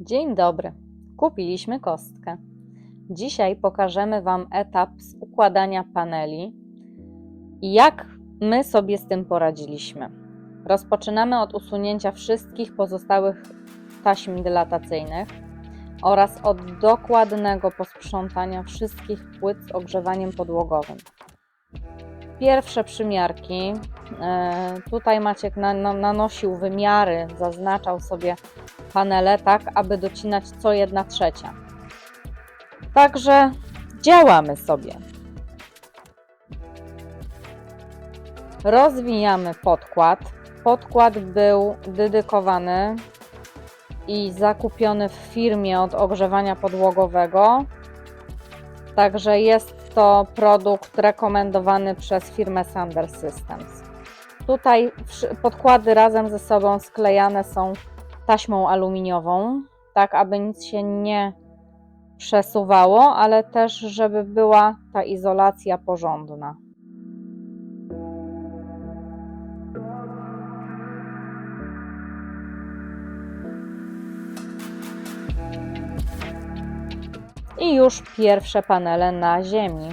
Dzień dobry. Kupiliśmy kostkę. Dzisiaj pokażemy Wam etap z układania paneli i jak my sobie z tym poradziliśmy. Rozpoczynamy od usunięcia wszystkich pozostałych taśm dylatacyjnych oraz od dokładnego posprzątania wszystkich płyt z ogrzewaniem podłogowym. Pierwsze przymiarki. e, Tutaj Maciek na- na- nanosił wymiary, zaznaczał sobie panele tak, aby docinać co jedna trzecia. Także działamy sobie. Rozwijamy podkład. Podkład był dedykowany i zakupiony w firmie od ogrzewania podłogowego. Także jest to produkt rekomendowany przez firmę Sander Systems. Tutaj podkłady razem ze sobą sklejane są taśmą aluminiową, tak aby nic się nie przesuwało, ale też żeby była ta izolacja porządna. I już pierwsze panele na ziemi.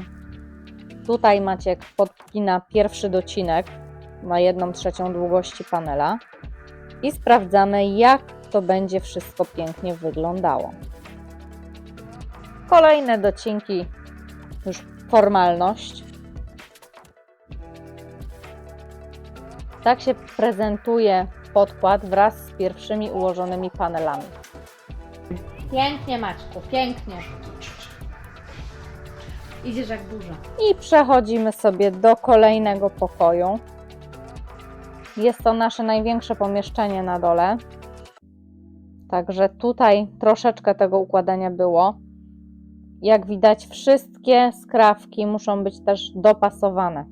Tutaj Maciek podpina pierwszy docinek na 1 trzecią długości panela i sprawdzamy, jak to będzie wszystko pięknie wyglądało. Kolejne docinki, już formalność. Tak się prezentuje podkład wraz z pierwszymi ułożonymi panelami. Pięknie Maćku, pięknie. Idziesz jak burza. I przechodzimy sobie do kolejnego pokoju. Jest to nasze największe pomieszczenie na dole. Także tutaj troszeczkę tego układania było. Jak widać, wszystkie skrawki muszą być też dopasowane.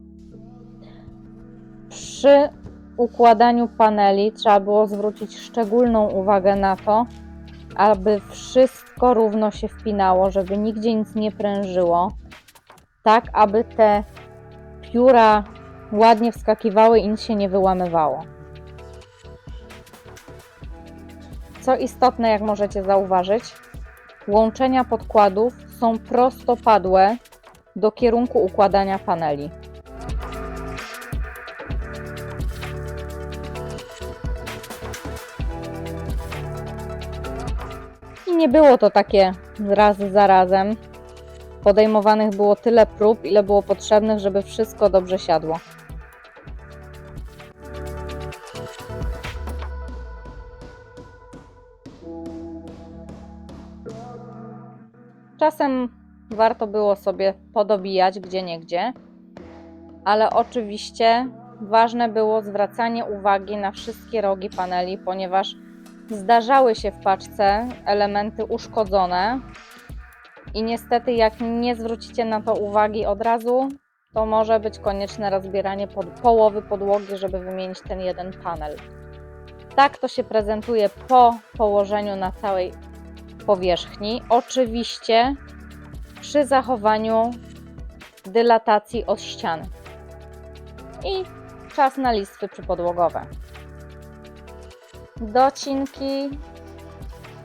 Przy układaniu paneli trzeba było zwrócić szczególną uwagę na to, aby wszystko równo się wpinało, żeby nigdzie nic nie prężyło, tak aby te pióra ładnie wskakiwały i nic się nie wyłamywało. Co istotne, jak możecie zauważyć, łączenia podkładów są prostopadłe do kierunku układania paneli. I nie było to takie raz za razem. Podejmowanych było tyle prób, ile było potrzebnych, żeby wszystko dobrze siadło. Czasem warto było sobie podobijać gdzie niegdzie, ale oczywiście ważne było zwracanie uwagi na wszystkie rogi paneli, ponieważ zdarzały się w paczce elementy uszkodzone, i niestety, jak nie zwrócicie na to uwagi od razu, to może być konieczne rozbieranie pod połowy podłogi, żeby wymienić ten jeden panel. Tak to się prezentuje po położeniu na całej powierzchni. Oczywiście przy zachowaniu dylatacji od ścian. I czas na listwy przypodłogowe. Docinki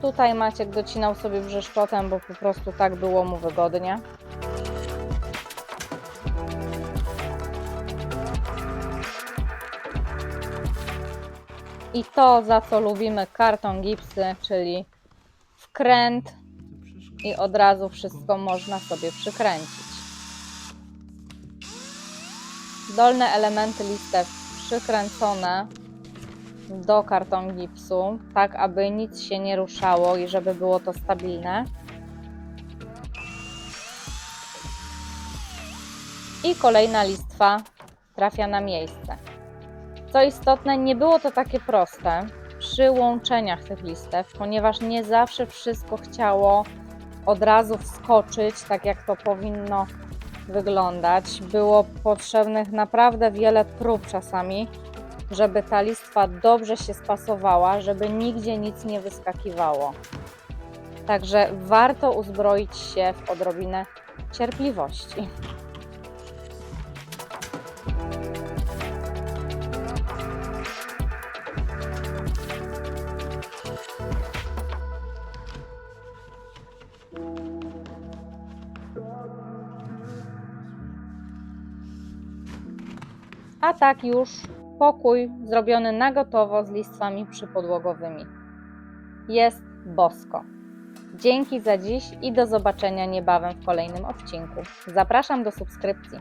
Tutaj Maciek docinał sobie brzeszczotem, bo po prostu tak było mu wygodnie. I to, za co lubimy karton gipsy, czyli wkręt i od razu wszystko można sobie przykręcić. Dolne elementy listew przykręcone do karton gipsu, tak aby nic się nie ruszało i żeby było to stabilne. I kolejna listwa trafia na miejsce. Co istotne, nie było to takie proste przy łączeniach tych listew, ponieważ nie zawsze wszystko chciało od razu wskoczyć, tak jak to powinno wyglądać. Było potrzebnych naprawdę wiele prób czasami, żeby ta listwa dobrze się spasowała, żeby nigdzie nic nie wyskakiwało. Także warto uzbroić się w odrobinę cierpliwości. A tak już pokój zrobiony na gotowo z listwami przypodłogowymi. Jest bosko. Dzięki za dziś i do zobaczenia niebawem w kolejnym odcinku. Zapraszam do subskrypcji.